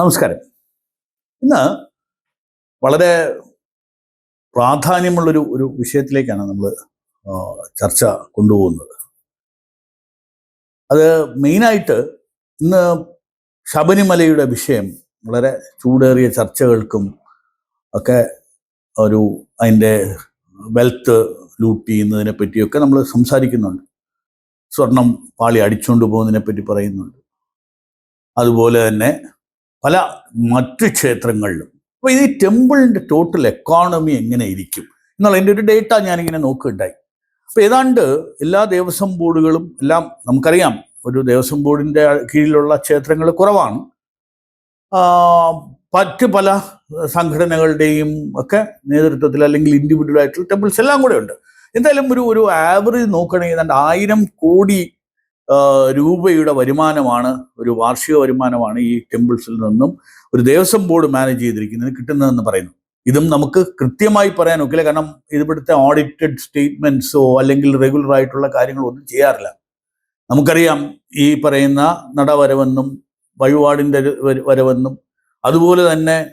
നമസ്കാരം. ഇന്ന് വളരെ പ്രാധാന്യമുള്ളൊരു ഒരു വിഷയത്തിലേക്കാണ് നമ്മൾ ചർച്ച കൊണ്ടുപോകുന്നത്. അത് മെയിനായിട്ട് ഇന്ന് ശബരിമലയുടെ വിഷയം വളരെ ചൂടേറിയ ചർച്ചകൾക്കും ഒക്കെ ഒരു അതിന്റെ വെൽത്ത് ലൂട്ട് ചെയ്യുന്നതിനെ പറ്റിയൊക്കെ നമ്മൾ സംസാരിക്കുന്നുണ്ട്. സ്വർണം പാളി അടിച്ചുകൊണ്ട് പോകുന്നതിനെ പറ്റി പറയുന്നുണ്ട്. അതുപോലെ തന്നെ പല മറ്റ് ക്ഷേത്രങ്ങളിലും. അപ്പോൾ ഈ ടെമ്പിളിന്റെ ടോട്ടൽ എക്കോണമി എങ്ങനെ ഇരിക്കും എന്നുള്ള എന്റെ ഒരു ഡേറ്റ ഞാനിങ്ങനെ നോക്കുകയുണ്ടായി. അപ്പോൾ ഏതാണ്ട് എല്ലാ ദേവസ്വം ബോർഡുകളും എല്ലാം നമുക്കറിയാം ഒരു ദേവസ്വം ബോർഡിന്റെ കീഴിലുള്ള ക്ഷേത്രങ്ങൾ കുറവാണ്. മറ്റ് പല സംഘടനകളുടെയും ഒക്കെ നേതൃത്വത്തിൽ അല്ലെങ്കിൽ ഇൻഡിവിജ്വൽ ആയിട്ടുള്ള ടെമ്പിൾസ് എല്ലാം കൂടെ ഉണ്ട്. എന്തായാലും ഒരു ഒരു ആവറേജ് നോക്കുകയാണെങ്കിൽ ഏതാണ്ട് ആയിരം കോടി രൂപയുടെ വരുമാനമാണ് ഒരു വാർഷിക വരുമാനമാണ് ഈ ടെമ്പിൾസിൽ നിന്നും ഒരു ദേവസ്വം ബോർഡ് മാനേജ് ചെയ്തിരിക്കുന്നതിന് കിട്ടുന്നതെന്ന് പറയുന്നു. ഇതും നമുക്ക് കൃത്യമായി പറയാൻ ഒക്കില്ല കാരണം ഇതിവിടുത്തെ ഓഡിറ്റഡ് സ്റ്റേറ്റ്മെന്റ്സോ അല്ലെങ്കിൽ റെഗുലർ ആയിട്ടുള്ള കാര്യങ്ങളോ ഒന്നും ചെയ്യാറില്ല. നമുക്കറിയാം ഈ പറയുന്ന നടവരവെന്നും വഴിപാടിന്റെ വര- വരവെന്നും അതുപോലെ തന്നെ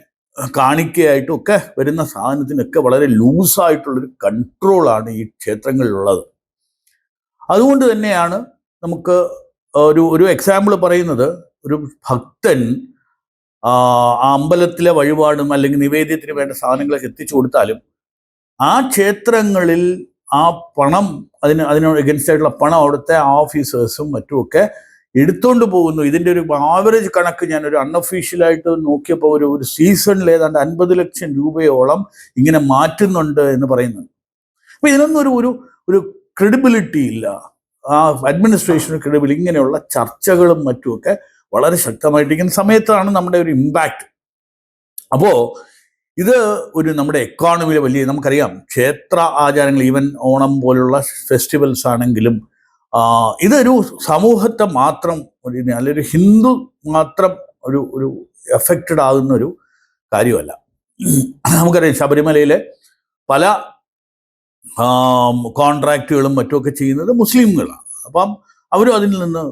കാണിക്കയായിട്ടൊക്കെ വരുന്ന സാധനത്തിനൊക്കെ വളരെ ലൂസായിട്ടുള്ളൊരു കൺട്രോളാണ് ഈ ക്ഷേത്രങ്ങളിലുള്ളത്. അതുകൊണ്ട് തന്നെയാണ് നമുക്ക് ഒരു ഒരു എക്സാമ്പിൾ പറയുന്നത് ഒരു ഭക്തൻ ആ അമ്പലത്തിലെ വഴിപാടും അല്ലെങ്കിൽ നിവേദ്യത്തിന് വേണ്ട സാധനങ്ങളൊക്കെ എത്തിച്ചു കൊടുത്താലും ആ ക്ഷേത്രങ്ങളിൽ ആ പണം അതിന് അതിനോട് എഗൻസ്റ്റ് ആയിട്ടുള്ള പണം അവിടുത്തെ ഓഫീസേഴ്സും മറ്റുമൊക്കെ എടുത്തുകൊണ്ട് പോകുന്നു. ഇതിന്റെ ഒരു ആവറേജ് കണക്ക് ഞാൻ ഒരു അൺഒഫീഷ്യലായിട്ട് നോക്കിയപ്പോൾ ഒരു ഒരു സീസണിൽ ഏതാണ്ട് അൻപത് ലക്ഷം രൂപയോളം ഇങ്ങനെ മാറ്റുന്നുണ്ട് എന്ന് പറയുന്നുണ്ട്. അപ്പൊ ഇതിനൊന്നും ഒരു ഒരു ക്രെഡിബിലിറ്റി ഇല്ല. ആ അഡ്മിനിസ്ട്രേഷനുക്കിടയിൽ ഇങ്ങനെയുള്ള ചർച്ചകളും മറ്റുമൊക്കെ വളരെ ശക്തമായിട്ടിരിക്കുന്ന സമയത്താണ് നമ്മുടെ ഒരു ഇമ്പാക്റ്റ് അപ്പോൾ ഇത് ഒരു നമ്മുടെ എക്കോണമിയിലെ വലിയ നമുക്കറിയാം ക്ഷേത്ര ആചാരങ്ങൾ ഈവൻ ഓണം പോലുള്ള ഫെസ്റ്റിവൽസ് ആണെങ്കിലും ഇതൊരു സമൂഹത്തെ മാത്രം ഒരു അല്ലെങ്കിൽ ഹിന്ദു മാത്രം ഒരു ഒരു എഫക്റ്റഡ് ആകുന്ന ഒരു കാര്യമല്ല. നമുക്കറിയാം ശബരിമലയിലെ പല കോൺട്രാക്റ്റുകളും മറ്റുമൊക്കെ ചെയ്യുന്നത് മുസ്ലിങ്ങളാണ് അപ്പം അവരും അതിൽ നിന്ന്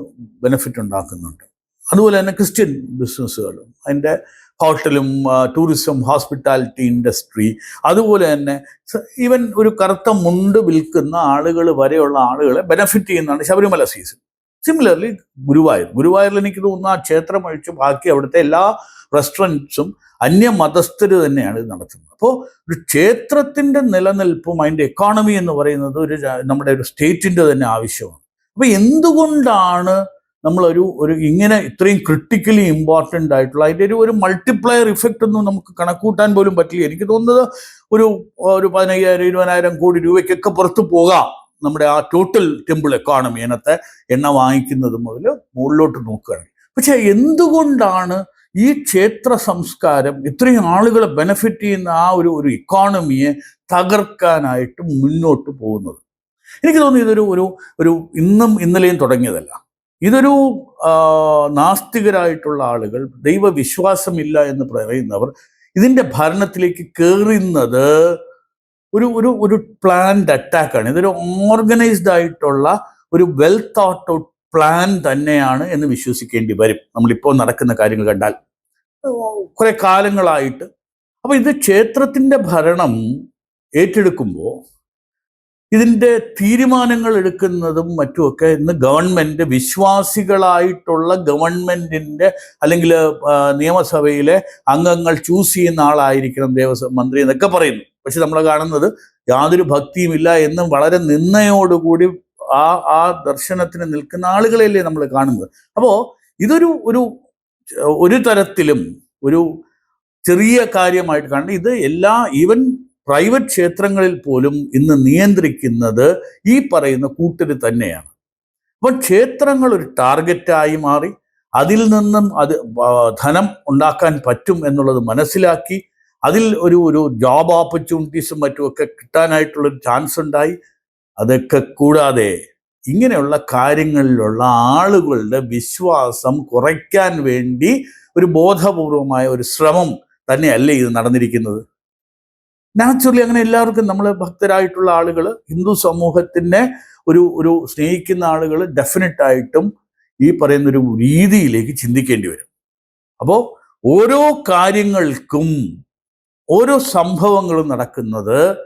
ബെനിഫിറ്റ് ഉണ്ടാക്കുന്നുണ്ട്. അതുപോലെ തന്നെ ക്രിസ്ത്യൻ ബിസിനസ്സുകളും അതിന്റെ ഹോട്ടലും ടൂറിസം ഹോസ്പിറ്റാലിറ്റി ഇൻഡസ്ട്രി അതുപോലെ തന്നെ ഈവൻ ഒരു കറുത്ത മുണ്ട് വിൽക്കുന്ന ആളുകൾ വരെയുള്ള ആളുകളെ ബെനിഫിറ്റ് ചെയ്യുന്നതാണ് ശബരിമല സീസൺ സിമിലർലി ഗുരുവായൂർ ഗുരുവായൂരിൽ എനിക്ക് തോന്നുന്നു ആ ക്ഷേത്രം ഒഴിച്ച് ബാക്കി അവിടുത്തെ എല്ലാ റെസ്റ്റോറന്റ്സും അന്യമതസ്ഥർ തന്നെയാണ് ഇത് നടത്തുന്നത്. അപ്പോൾ ഒരു ക്ഷേത്രത്തിന്റെ നിലനിൽപ്പും അതിന്റെ എക്കോണമി എന്ന് പറയുന്നത് ഒരു നമ്മുടെ ഒരു സ്റ്റേറ്റിന്റെ തന്നെ ആവശ്യമാണ്. അപ്പോൾ എന്തുകൊണ്ടാണ് നമ്മളൊരു ഒരു ഇങ്ങനെ ഇത്രയും ക്രിട്ടിക്കലി ഇമ്പോർട്ടന്റ് ആയിട്ടുള്ള അതിന്റെ ഒരു ഒരു മൾട്ടിപ്ലയർ ഇഫക്റ്റ് ഒന്നും നമുക്ക് കണക്കൂട്ടാൻ പോലും പറ്റില്ല. എനിക്ക് തോന്നുന്നത് ഒരു ഒരു പതിനയ്യായിരം ഇരുപതിനായിരം കോടി രൂപയ്ക്കൊക്കെ പുറത്ത് പോകാം. നമ്മുടെ ആ ടോട്ടൽ ടെമ്പിൾ എക്കോണമി അതിനകത്തെ എണ്ണ വാങ്ങിക്കുന്നത് മുതൽ മുകളിലോട്ട് നോക്കുകയാണ് പക്ഷെ എന്തുകൊണ്ടാണ് ഈ ക്ഷേത്ര സംസ്കാരം ഇത്രയും ആളുകളെ ബെനഫിറ്റ് ചെയ്യുന്ന ആ ഒരു ഒരു ഇക്കോണമിയെ തകർക്കാനായിട്ട് മുന്നോട്ട് പോകുന്നത്? എനിക്ക് തോന്നുന്നു ഇതൊരു ഒരു ഒരു ഇന്നും ഇന്നലെയും തുടങ്ങിയതല്ല. ഇതൊരു നാസ്തികരായിട്ടുള്ള ആളുകൾ ദൈവവിശ്വാസമില്ല എന്ന് പറയുന്നവർ ഇതിന്റെ ഭരണത്തിലേക്ക് കയറുന്നത് ഒരു ഒരു ഒരു പ്ലാൻഡ് അറ്റാക്കാണ് ഇതൊരു ഓർഗനൈസ്ഡ് ആയിട്ടുള്ള ഒരു വെൽ തോട്ട് ഔട്ട് പ്ലാൻ തന്നെയാണ് എന്ന് വിശ്വസിക്കേണ്ടി വരും. നമ്മളിപ്പോൾ നടക്കുന്ന കാര്യങ്ങൾ കണ്ടാൽ. കുറെ കാലങ്ങളായിട്ട്. അപ്പോൾ ഇത് ക്ഷേത്രത്തിന്റെ ഭരണം ഏറ്റെടുക്കുമ്പോൾ ഇതിന്റെ തീരുമാനങ്ങൾ എടുക്കുന്നതും മറ്റുമൊക്കെ ഇന്ന് ഗവൺമെന്റ് വിശ്വാസികളായിട്ടുള്ള ഗവൺമെന്റിന്റെ അല്ലെങ്കിൽ നിയമസഭയിലെ അംഗങ്ങൾ ചൂസ് ചെയ്യുന്ന ആളായിരിക്കണം ദേവസ്വം മന്ത്രി എന്നൊക്കെ പറയുന്നു. പക്ഷെ നമ്മൾ കാണുന്നത് യാതൊരു ഭക്തിയുമില്ല എന്നും വളരെ നിന്നയോടുകൂടി ആ ആ ദർശനത്തിന് നിൽക്കുന്ന ആളുകളെയല്ലേ നമ്മൾ കാണുന്നത്. അപ്പോൾ ഇതൊരു ഒരു ഒരു തരത്തിലും ഒരു ചെറിയ കാര്യമായിട്ട് കാണുന്നത് ഇത് എല്ലാ ഈവൻ പ്രൈവറ്റ് ക്ഷേത്രങ്ങളിൽ പോലും ഇന്ന് നിയന്ത്രിക്കുന്നത് ഈ പറയുന്ന കൂട്ടര് തന്നെയാണ്. അപ്പോൾ ക്ഷേത്രങ്ങൾ ഒരു ടാർഗറ്റായി മാറി അതിൽ നിന്നും അത് ധനം ഉണ്ടാക്കാൻ പറ്റും എന്നുള്ളത് മനസ്സിലാക്കി അതിൽ ഒരു ഒരു ജോബ് ഓപ്പർച്യൂണിറ്റീസും മറ്റുമൊക്കെ കിട്ടാനായിട്ടുള്ളൊരു ചാൻസ് ഉണ്ടായി. അതൊക്കെ കൂടാതെ ഇങ്ങനെയുള്ള കാര്യങ്ങളിലുള്ള ആളുകളുടെ വിശ്വാസം കുറയ്ക്കാൻ വേണ്ടി ഒരു ബോധപൂർവമായ ഒരു ശ്രമം തന്നെയല്ലേ ഇത് നടന്നിരിക്കുന്നത്? നാച്ചുറലി അങ്ങനെ എല്ലാവർക്കും നമ്മൾ ഭക്തരായിട്ടുള്ള ആളുകൾ ഹിന്ദു സമൂഹത്തിനെ ഒരു ഒരു സ്നേഹിക്കുന്ന ആളുകൾ ഡെഫിനറ്റായിട്ടും ഈ പറയുന്ന ഒരു രീതിയിലേക്ക് ചിന്തിക്കേണ്ടി വരും. അപ്പോൾ ഓരോ കാര്യങ്ങൾക്കും ഓരോ സംഭവങ്ങളും നടക്കുന്നത്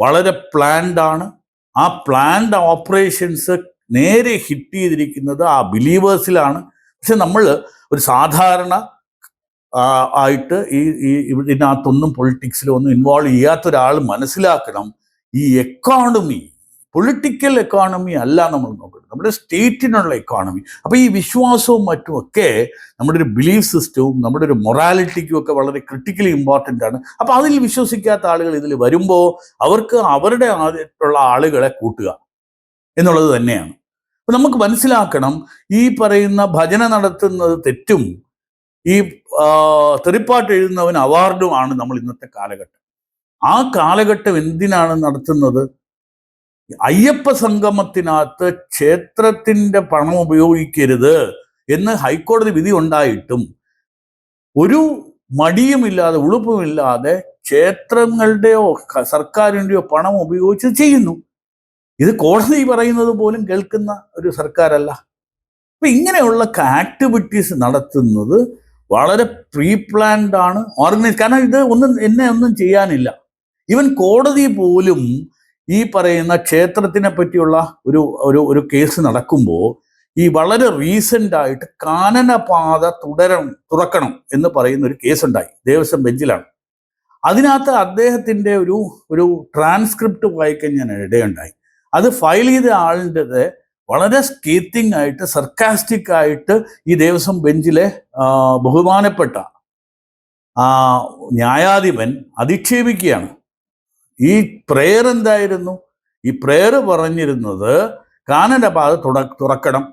വളരെ പ്ലാൻഡ് ആണ്. ആ പ്ലാൻഡ് ഓപ്പറേഷൻസ് നേരെ ഹിറ്റ് ചെയ്തിരിക്കുന്നത് ആ ബിലീവേഴ്സിലാണ് പക്ഷെ നമ്മൾ ഒരു സാധാരണ ആയിട്ട് ഈ ഈ ഇതിനകത്തൊന്നും പൊളിറ്റിക്സിലൊന്നും ഇൻവോൾവ് ചെയ്യാത്ത ഒരാൾ മനസ്സിലാക്കണം. ഈ എക്കോണമി പൊളിറ്റിക്കൽ എക്കോണമി അല്ല നമ്മൾ നോക്കുന്നത്. നമ്മുടെ സ്റ്റേറ്റിനുള്ള എക്കോണമി അപ്പോൾ ഈ വിശ്വാസവും മറ്റുമൊക്കെ നമ്മുടെ ഒരു ബിലീഫ് സിസ്റ്റവും നമ്മുടെ ഒരു മൊറാലിറ്റിക്കും ഒക്കെ വളരെ ക്രിട്ടിക്കലി ഇമ്പോർട്ടന്റ് ആണ്. അപ്പോൾ അതിൽ വിശ്വസിക്കാത്ത ആളുകൾ ഇതിൽ വരുമ്പോൾ അവർക്ക് അവരുടെ ആയിട്ടുള്ള ആളുകളെ കൂട്ടുക എന്നുള്ളത് തന്നെയാണ്. അപ്പം നമുക്ക് മനസ്സിലാക്കണം ഈ പറയുന്ന ഭജന നടത്തുന്നത് തെറ്റും ഈ തെറിപ്പാട്ട് എഴുതുന്നവൻ അവാർഡുമാണ് നമ്മൾ ഇന്നത്തെ കാലഘട്ടം. ആ കാലഘട്ടം എന്തിനാണ് നടത്തുന്നത്? അയ്യപ്പ സംഗമത്തിനകത്ത് ക്ഷേത്രത്തിന്റെ പണം ഉപയോഗിക്കരുത് എന്ന് ഹൈക്കോടതി വിധി ഉണ്ടായിട്ടും ഒരു മടിയുമില്ലാതെ ഉളുപ്പുമില്ലാതെ ക്ഷേത്രങ്ങളുടെയോ സർക്കാരിന്റെയോ പണം ഉപയോഗിച്ച് ചെയ്യുന്നു. ഇത് കോടതി പറയുന്നത് പോലും കേൾക്കുന്ന ഒരു സർക്കാരല്ല. അപ്പൊ ഇങ്ങനെയുള്ള ആക്ടിവിറ്റീസ് നടത്തുന്നത് വളരെ പ്രീ പ്ലാൻഡ് ആണ് ഓർഗനൈസ് കാരണം ഇത് ഒന്നും എന്നെ ഒന്നും ചെയ്യാനില്ല. ഇവൻ കോടതി പോലും ഈ പറയുന്ന ക്ഷേത്രത്തിനെ പറ്റിയുള്ള ഒരു ഒരു ഒരു കേസ് നടക്കുമ്പോൾ ഈ വളരെ റീസെന്റ് ആയിട്ട് കാനനപാത തുടരണം തുറക്കണം എന്ന് പറയുന്ന ഒരു കേസ് ഉണ്ടായി ദേവസ്വം ബെഞ്ചിലാണ്. അതിനകത്ത് അദ്ദേഹത്തിന്റെ ഒരു ഒരു ട്രാൻസ്ക്രിപ്റ്റ് വായിക്കാൻ ഞാൻ ഇടയുണ്ടായി. അത് ഫയൽ ചെയ്ത ആളിന്റെത് വളരെ സ്കീത്തിങ് ആയിട്ട് സർക്കാസ്റ്റിക് ആയിട്ട് ഈ ദേവസ്വം ബെഞ്ചിലെ ബഹുമാനപ്പെട്ട ന്യായാധിപൻ അധിക്ഷേപിക്കുകയാണ്. ഈ പ്രേയർ എന്തായിരുന്നു? ഈ പ്രേയർ പറഞ്ഞിരുന്നത് കാനനപാത തുട തുറക്കണം.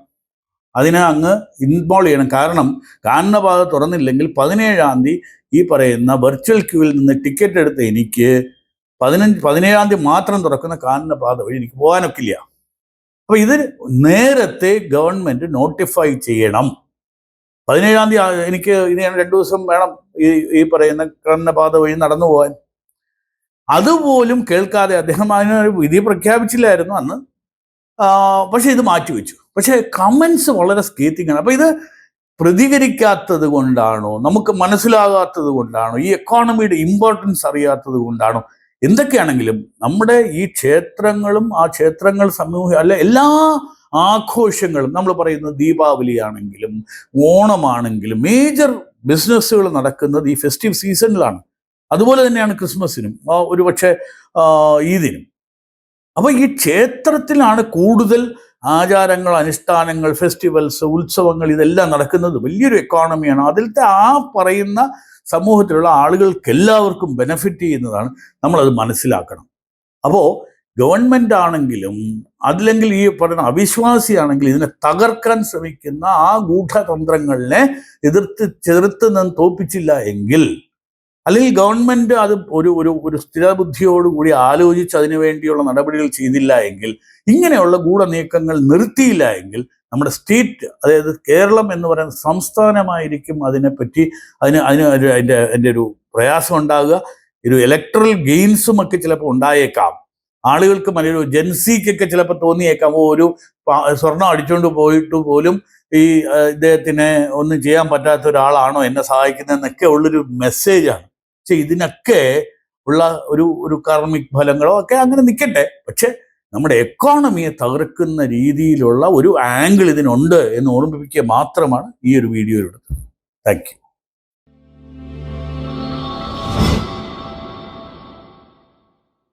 അതിനെ അങ്ങ് ഇൻവോൾവ് ചെയ്യണം. കാരണം കാനനപാത തുറന്നില്ലെങ്കിൽ പതിനേഴാം തീയതി ഈ പറയുന്ന വെർച്വൽ ക്യൂവിൽ നിന്ന് ടിക്കറ്റ് എടുത്ത എനിക്ക് പതിനഞ്ച് പതിനേഴാം തീയതി മാത്രം തുറക്കുന്ന കാനനപാത വഴി എനിക്ക് പോകാനൊക്കില്ല. അപ്പോൾ ഇത് നേരത്തെ ഗവൺമെന്റ് നോട്ടിഫൈ ചെയ്യണം. പതിനേഴാം തീയതി എനിക്ക് ഇനി രണ്ടു ദിവസം വേണം ഈ ഈ പറയുന്ന കാനനപാത വഴി നടന്നു പോകാൻ. അതുപോലും കേൾക്കാതെ അദ്ദേഹം അതിനൊരു വിധി പ്രഖ്യാപിച്ചില്ലായിരുന്നു അന്ന്. പക്ഷേ ഇത് മാറ്റിവെച്ചു. പക്ഷെ കമൻസ് വളരെ സ്കീത്തിങ് ആണ്. അപ്പൊ ഇത് പ്രതികരിക്കാത്തത് കൊണ്ടാണോ? നമുക്ക് മനസ്സിലാകാത്തത് കൊണ്ടാണോ? ഈ എക്കോണമിയുടെ ഇമ്പോർട്ടൻസ് അറിയാത്തത് കൊണ്ടാണോ? എന്തൊക്കെയാണെങ്കിലും നമ്മുടെ ഈ ക്ഷേത്രങ്ങളും ആ ക്ഷേത്രങ്ങൾ സമൂഹ അല്ല എല്ലാ ആഘോഷങ്ങളും നമ്മൾ പറയുന്നത് ദീപാവലി ആണെങ്കിലും ഓണമാണെങ്കിലും മേജർ ബിസിനസ്സുകൾ നടക്കുന്നത് ഈ ഫെസ്റ്റീവ് സീസണിലാണ് അതുപോലെ തന്നെയാണ് ക്രിസ്മസിനും ഒരു പക്ഷേ ഈദിനും. അപ്പോൾ ഈ ക്ഷേത്രത്തിലാണ് കൂടുതൽ ആചാരങ്ങൾ അനുഷ്ഠാനങ്ങൾ ഫെസ്റ്റിവൽസ് ഉത്സവങ്ങൾ ഇതെല്ലാം നടക്കുന്നത്. വലിയൊരു എക്കോണമിയാണ് അതിലത്തെ ആ പറയുന്ന സമൂഹത്തിലുള്ള ആളുകൾക്കെല്ലാവർക്കും ബെനഫിറ്റ് ചെയ്യുന്നതാണ് നമ്മളത് മനസ്സിലാക്കണം. അപ്പോൾ ഗവൺമെന്റ് ആണെങ്കിലും അതില്ലെങ്കിൽ ഈ പറയുന്ന അവിശ്വാസിയാണെങ്കിൽ ഇതിനെ തകർക്കാൻ ശ്രമിക്കുന്ന ആ ഗൂഢതന്ത്രങ്ങളിനെ എതിർത്ത് ചെറുത്ത് നിന്ന് തോപ്പിച്ചില്ല എങ്കിൽ അല്ലെങ്കിൽ ഗവൺമെന്റ് അത് ഒരു ഒരു ഒരു സ്ഥിരബുദ്ധിയോടുകൂടി ആലോചിച്ച് അതിനു വേണ്ടിയുള്ള നടപടികൾ ചെയ്തില്ല എങ്കിൽ ഇങ്ങനെയുള്ള ഗൂഢനീക്കങ്ങൾ നിർത്തിയില്ല എങ്കിൽ നമ്മുടെ സ്റ്റേറ്റ് അതായത് കേരളം എന്ന് പറയുന്ന സംസ്ഥാനമായിരിക്കും അതിനെപ്പറ്റി അതിന് അതിന് അതിന്റെ അതിന്റെ ഒരു പ്രയാസം ഉണ്ടാകുക. ഒരു ഇലക്ട്രൽ ഗെയിൻസും ഒക്കെ ചിലപ്പോൾ ഉണ്ടായേക്കാം. ആളുകൾക്ക് മറ്റൊരു ജൻസിക്കൊക്കെ ചിലപ്പോൾ തോന്നിയേക്കാം. ഓ ഒരു സ്വർണം അടിച്ചുകൊണ്ട് പോയിട്ട് പോലും ഈ ഇദ്ദേഹത്തിനെ ഒന്നും ചെയ്യാൻ പറ്റാത്ത ഒരാളാണോ? എന്നെ സഹായിക്കുന്നതെന്നൊക്കെ ഉള്ളൊരു മെസ്സേജാണ് പക്ഷെ ഇതിനൊക്കെ ഉള്ള ഒരു ഒരു കാർമിക് ഫലങ്ങളോ ഒക്കെ അങ്ങനെ നിൽക്കട്ടെ പക്ഷെ നമ്മുടെ എക്കോണമിയെ തകർക്കുന്ന രീതിയിലുള്ള ഒരു ആംഗിൾ ഇതിനുണ്ട് എന്ന് ഓർമ്മിപ്പിക്കുക മാത്രമാണ് ഈ ഒരു വീഡിയോയിലൂടെ താങ്ക് യു